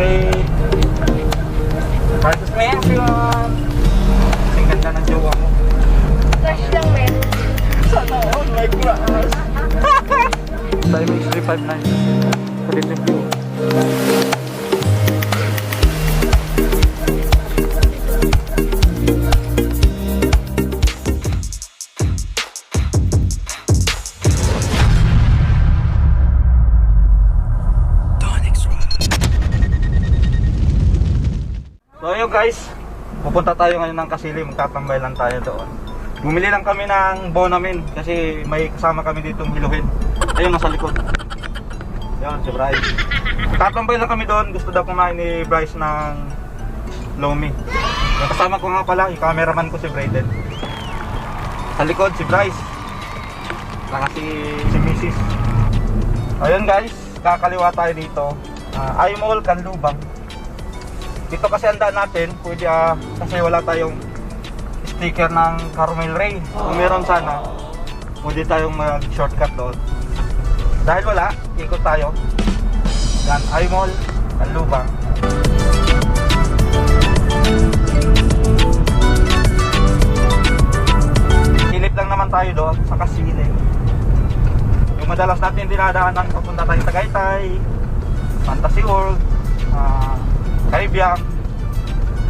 Okay. Marcos Mention. Ang ganda ng jowa mo. Cash lang meron. Sana all my grass. Time is 359. Quality view. So pupunta tayo ngayon ng Kasili, magtatambay lang tayo doon. Bumili lang kami ng Bonamin kasi may kasama kami dito hiluhin. Ayun nasa likod. Yan, si Bryce. Tatambay lang kami doon, gusto daw kumain ni Bryce ng Lomi. Kasama ko nga pala, yung cameraman ko si Brayden. Sa likod si Bryce. Saka si, si Mrs. Ayun guys, kakaliwa tayo dito. Uh, Aymol, Kanlubang. Dito kasi ang daan natin, pwede ah, kasi wala tayong sticker ng Carmel Ray. Kung meron sana, pwede tayong mag-shortcut doon. Dahil wala, ikot tayo. Yan, Aymol, Kanlubang. Silip lang naman tayo doon sa Kasile. Yung madalas natin dinadaanan papunta tayong Tagaytay, Fantasy World, ah, Caribbean,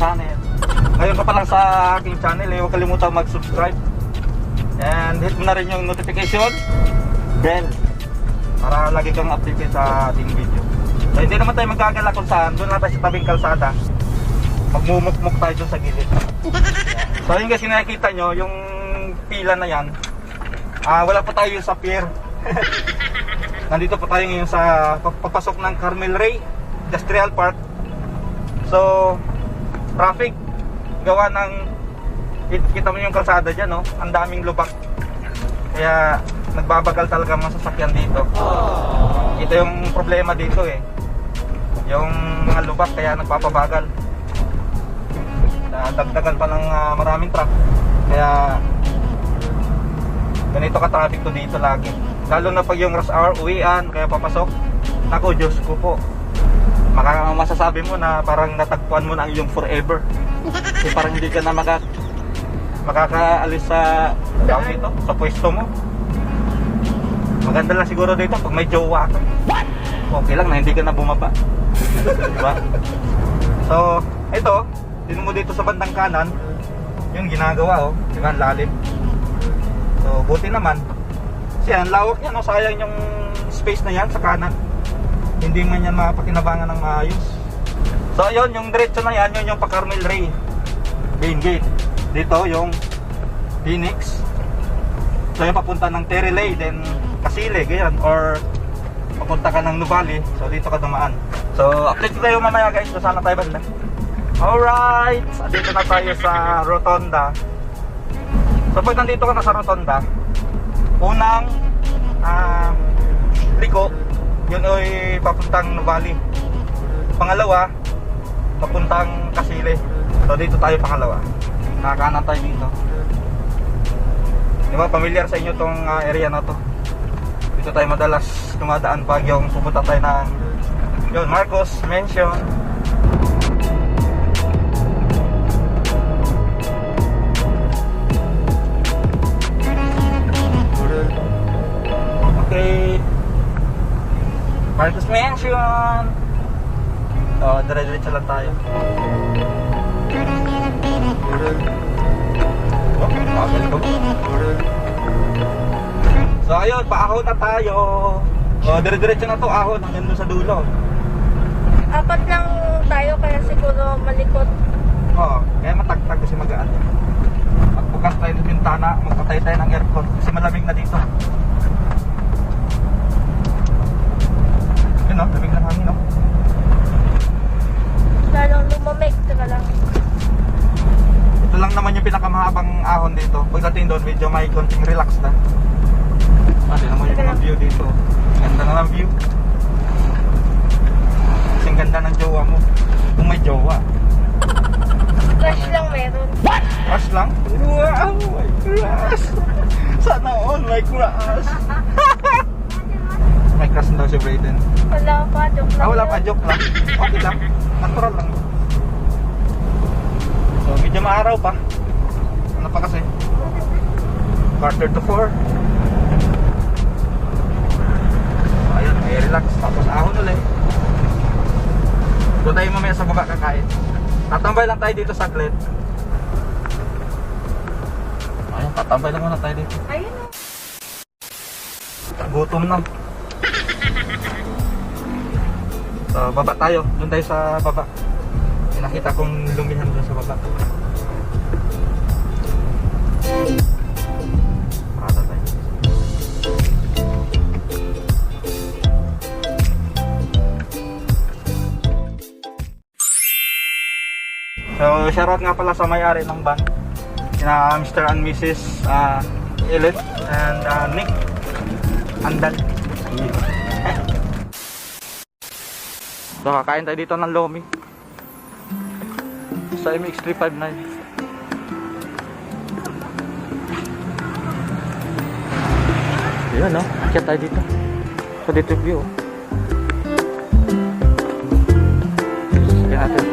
channel. Ngayon ka pa lang sa aking channel, eh, huwag kalimutan mag-subscribe. And hit mo na rin yung notification bell para lagi kang updated sa ating video. So hindi naman tayo magkagala kung saan, doon lang sa tabing kalsada. Magmumukmuk tayo doon sa gilid. So yun guys, nakikita nyo, yung pila na yan, ah wala pa tayo sa pier. Nandito pa tayo ngayon sa papasok ng Carmel Ray Industrial Park. So, traffic gawa ng kit- kita mo yung kalsada diyan, no? Ang daming lubak. Kaya nagbabagal talaga mga sasakyan dito. Ito yung problema dito eh. Yung mga lubak kaya nagpapabagal. Dagdagan pa ng ah, maraming truck. Kaya ganito ka-traffic to dito lagi. Lalo na pag yung rush hour, uwian, kaya papasok. Nako, Diyos ko po. Maka masasabi mo na parang natagpuan mo na ang iyong forever. Kasi parang hindi ka na maka, makakaalis sa tawag dito, sa pwesto mo. Maganda lang siguro dito pag may jowa ka. Okay lang na hindi ka na bumaba. diba? So, ito, din mo dito sa bandang kanan, yung ginagawa oh, di ba, lalim. So, buti naman. Kasi ang lawak niya, no? sayang yung space na yan sa kanan. Hindi man yan mapakinabangan ng maayos. So, ayun, yung diretso na yan, yun yung pa Carmel Ray. Main gate. Dito, yung Phoenix. So, yung papunta ng Terrelay, then Kasile, ganyan. Or papunta ka ng Nuvali, so dito ka dumaan. So, update ko tayo mamaya guys, kung saan na tayo banda. Alright, so, dito na tayo sa Rotonda. So, pag nandito ka na sa Rotonda, unang ah, liko, yun ay papuntang Nuvali. Pangalawa, papuntang Kasile. So, dito tayo pangalawa. Nakakanan tayo dito. Di ba, familiar sa inyo tong ah, area na to. Dito tayo madalas tumadaan pag yung pupunta tayo ng yun, Marcos Mention. Marcos Mansion. Oh, dire-diretso lang tayo. Oh. So ayun, paahon na tayo. Oh, dire-diretso na to ahon hanggang doon sa dulo. Apat lang tayo kaya siguro malikot. Oo, kaya matagtag kasi magaan. Magbukas tayo ng bintana, magpatay tayo ng aircon kasi malamig na dito. Yun o, lamig ng hangin o. Lalong lumamig. Teka lang. Ito lang naman yung pinakamahabang ahon dito. Pagdating doon, medyo may konting relax na. Ah, tingnan mo yung mga view dito. Ganda na ng view. Kasing ganda ng jowa mo. Kung may jowa. Cash lang meron. Crush lang? Wow, my crush! Sana all my crush! May crush daw si Brayden. Wala pa, joke lang. Ah, wala pa, joke lang. Okay lang. Natural lang. So, medyo maaraw pa. Ano pa kasi? Quarter to four. So, ayun, may relax. Tapos ahon ulit. Doon tayo mamaya sa baba kakain. Tatambay lang tayo dito saglit. Ayun, tatambay lang muna tayo dito. Ayun o. Gutom na. So, baba tayo. Doon tayo sa baba. May nakita kong lumihan doon sa baba. So, shoutout nga pala sa may-ari ng van. Sina Mr. and Mrs. Uh, Elit and uh, Nick Andal. So, kakain tayo dito ng lomi. Sa MX359. Yan, no? Akyat tayo dito. So, dito yung view. oh. Natin.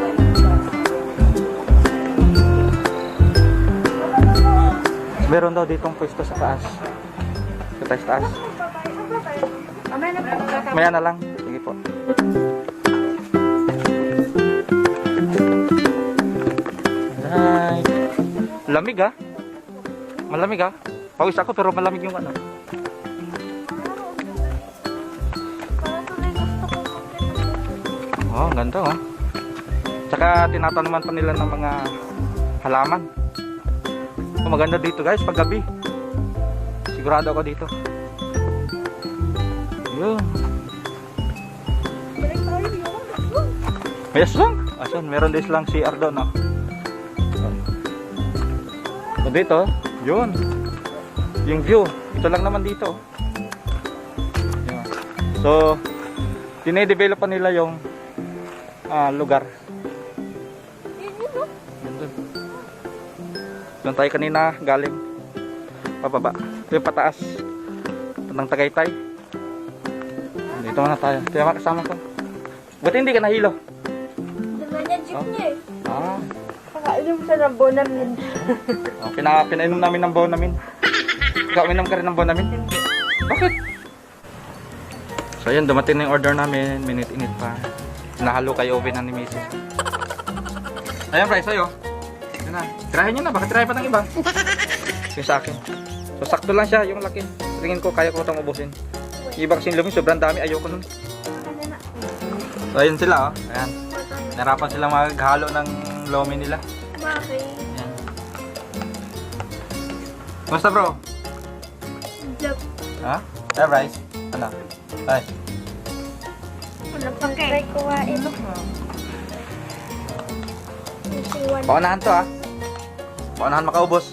Meron daw ditong pwesto sa taas. Sa taas taas. Amay na po. Maya na lang. Sige po. Lamig ah. Malamig ah. Pawis ako pero malamig yung ano. Oh, ganda oh. Tsaka tinatanuman pa nila ng mga halaman. Oh, maganda dito guys pag gabi. Sigurado ako dito. Yun. May aswang. Asan, meron din silang CR doon, no? So, dito, yun. Yung view. Ito lang naman dito. Yun. So, dinedevelop pa nila yung ah, lugar. Yun yun o. Yun doon. Doon tayo kanina galing. Pababa. Ito yung pataas. Ng Tagaytay. Dito muna tayo. Ito yung mga kasama ko. Buti hindi ka nahilo. Dala niya jeep Oh. niya eh. Ah. Pakainom siya ng bonamin. Oh, pina, pinainom namin ng baon namin. Ikaw, uminom ka rin ng baon namin? Bakit? So yun, dumating na yung order namin. Minute-init pa. Nahalo kayo oven na ni Mrs. Ayan, Bryce, sa'yo. Yun na. Tirahin nyo na, baka tirahin pa ng iba. yung sa akin. So sakto lang siya, yung laki. Tingin ko, kaya ko itong ubusin. Yung Iba kasing sobrang dami. Ayoko nun. So ayun sila, oh. Ayan. Narapan silang maghalo ng lomi nila. Bakit? Ayan. Basta bro? Joke. Ha? Hey, Bryce? Ano? Ay. Ano pang try kuhain? Isiwan. Paunahan to ha. Paunahan makaubos.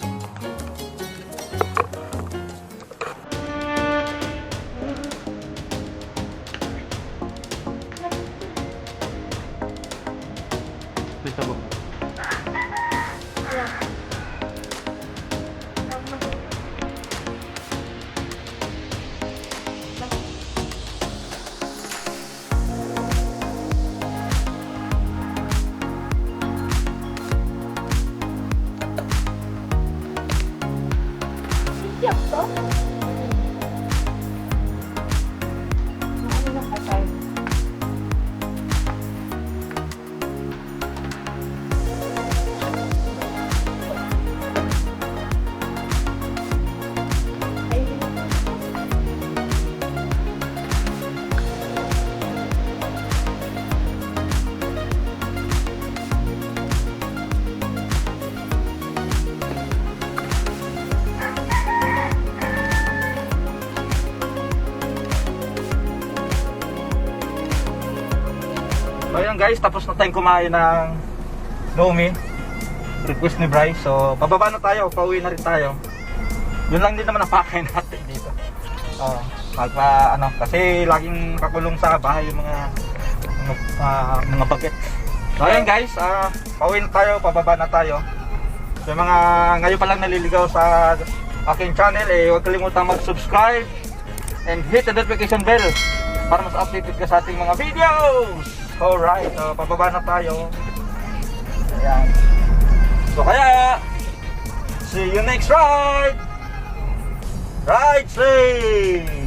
So ayan guys, tapos na tayong kumain ng Lomi. Request ni Bryce. So pababa na tayo, pauwi na rin tayo. Yun lang din naman ang pakain natin dito. Oh, magpa ano, kasi laging kakulong sa bahay yung mga mga, ah, mga bagets. So ayan guys, ah pauwi na tayo, pababa na tayo. So mga ngayon pa lang naliligaw sa aking channel, eh huwag kalimutang mag-subscribe and hit the notification bell para mas updated ka sa ating mga videos. Alright, so pababa na tayo. Ayan. So kaya, see you next ride! Ride safe!